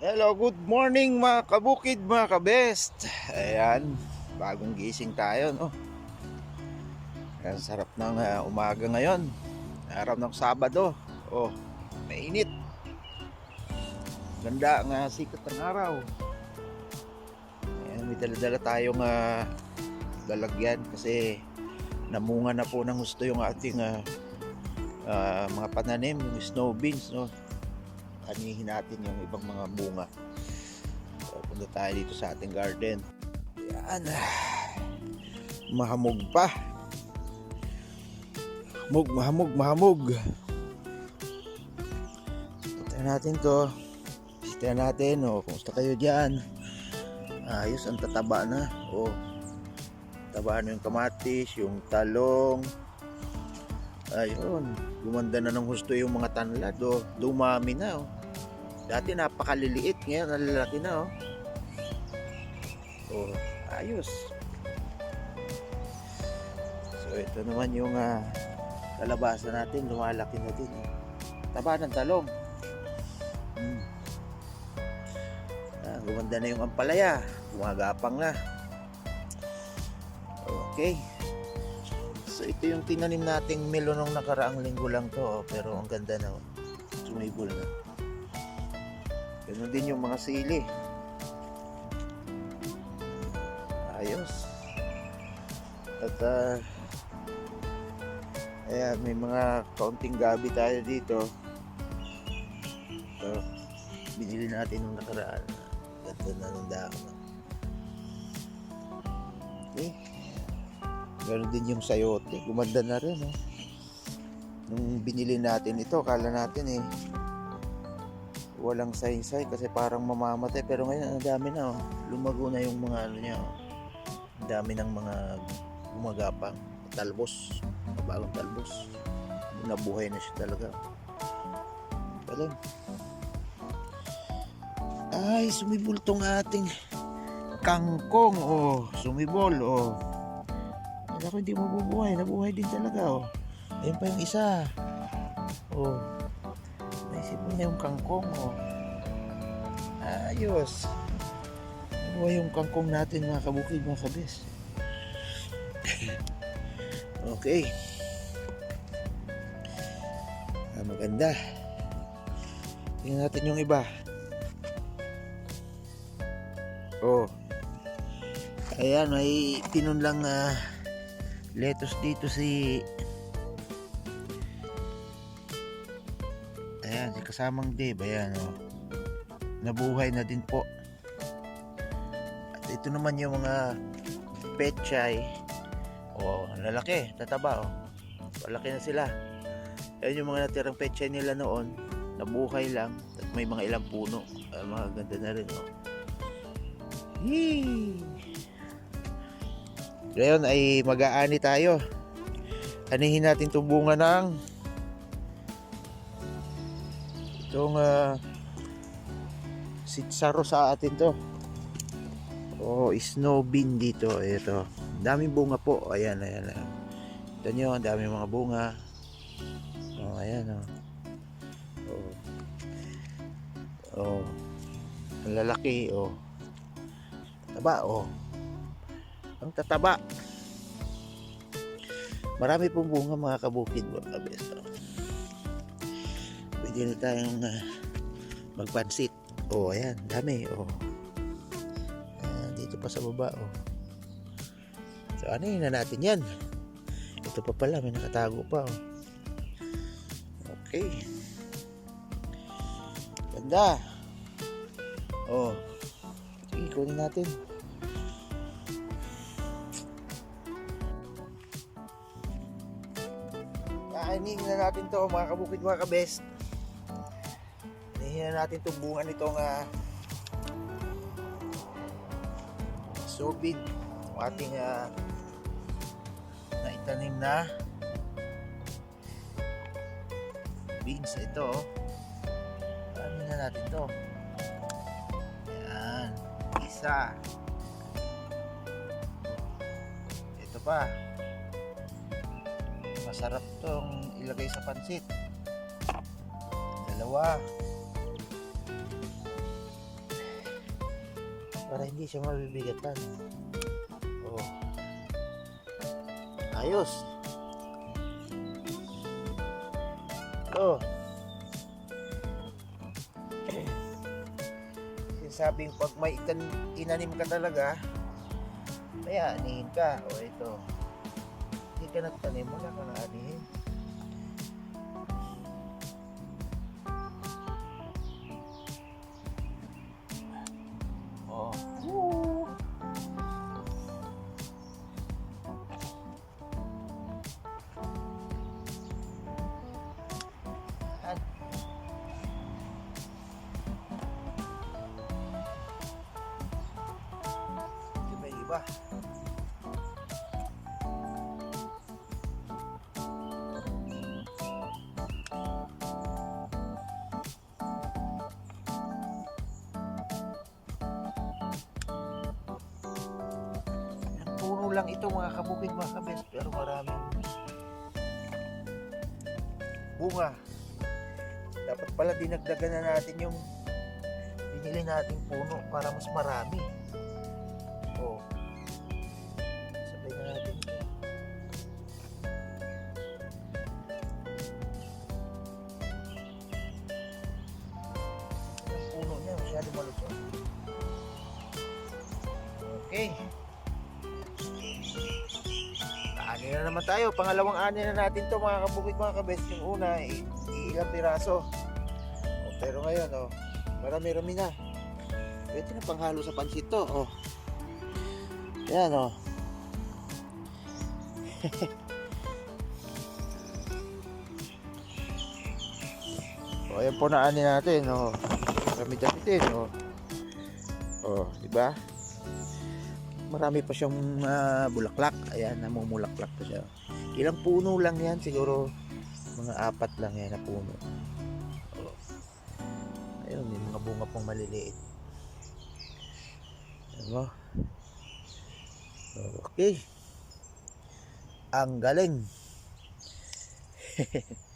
Hello, good morning mga kabukid, mga kabest. Ayan, bagong gising tayo, no? Ayan, sarap ng ah, umaga ngayon. Araw ng Sabado. Oh, mainit. Ganda nga sikat ng araw. Ayan, may dala-dala tayong ah, lalagyan kasi namunga na po ng gusto yung ating ah, ah, mga pananim, yung snow beans, no? Anihin natin yung ibang mga bunga. So, punta tayo dito sa ating garden. Yan. Mahamog pa. Mahamog, mahamog, mahamog. Punta natin to. Visitahan natin. O, kumusta kayo dyan? Ayos, ang tataba na. O, taba na yung kamatis, yung talong. Ayun, gumanda na ng husto yung mga tanlad. O, dumami na. O. Dati napakaliliit, ngayon nalalaki na oh. Oh, ayos. So ito naman yung ah, kalabasa natin, lumalaki na din. Oh. Taba ng talong. Hmm. Ah, gumanda na yung ampalaya, gumagapang na. Okay. So ito yung tinanim nating melon nung nakaraang linggo lang to, oh, pero ang ganda na. Oh. Sumibol na. Ganun din yung mga sili. Ayos. At ah, ayan, may mga kaunting gabi tayo dito. So, binili natin nung nakaraan. Ganda na ng dahon. Okay. Ganun din yung sayote. Gumanda na rin. Oh. Nung binili natin ito, kala natin eh, walang saysay kasi parang mamamatay pero ngayon ang dami na oh. lumago na yung mga ano niya oh. ang dami ng mga gumagapang talbos bagong talbos nabuhay na siya talaga galing ay sumibol tong ating kangkong oh sumibol oh ako hindi mabubuhay nabuhay din talaga oh ayun pa yung isa oh Naisip mo na yung kangkong, oh. Ayos. Buhay yung kangkong natin, mga kabukid, mga kabis. okay. Ah, maganda. Tingnan natin yung iba. Oh. Ayan, may tinunlang uh, lettuce dito si Ayan, si kasamang Dave, ayan oh. Nabuhay na din po. At ito naman yung mga pechay. Oh, lalaki, tataba oh. Malaki na sila. Ayan yung mga natirang pechay nila noon. Nabuhay lang. At may mga ilang puno. Ah, mga ganda na rin oh. Yee! Ngayon ay mag-aani tayo. Anihin natin itong bunga ng itong uh, sitsaro sa atin to. Oh snow bean dito. Ito. Daming bunga po. Ayan ayan, ayan. ito nyo ang daming mga bunga. Oh ayan oh oh, oh. ang lalaki oh taba oh ang tataba. Marami pong bunga mga kabukid mga kabes oh pwede na tayong uh, magpansit. Oh ayan dami oh. Uh, dito pa sa baba oh. So ano yun na natin yan. Ito pa pala may nakatago pa oh. Okay. Ganda. Oh sige kunin natin kainin na natin to mga kabukid mga kabest. Hinihin natin itong bunga nitong uh, sobid yung ating uh, naitanim na beans ito ano na natin to. Yan isa. Ito pa masarap tong ilagay sa pansit dalawa para hindi siya mabibigatan. Oh. Ayos. Oh. Sinasabing pag may itan- tinanim ka talaga, kaya anihin ka. O ito. Hindi ka nagtanim, wala kang anihin. Oh. Ito may iba. Lang ito mga kabukid mga kabes pero maraming bunga. Dapat pala dinagdagan na natin yung binili nating puno para mas marami. Oh sabay na natin ito. Ang puno niya masyado malusog okay naman tayo. Pangalawang ani na natin to mga kabukid mga kabes. Yung una, ilang piraso. O, pero ngayon, oh, marami-rami na. Pwede na panghalo sa pansit to. Oh. Yan, oh. o, ayan po na ani natin. Oh. Dami-dami din. Oh. Oh, di ba? Marami pa siyang ah, bulaklak. Ayan, namumulaklak pa siya. Ilang puno lang yan, siguro mga apat lang yan na puno. Ayun, may mga bunga pang maliliit. Ano? Okay. Ang galing.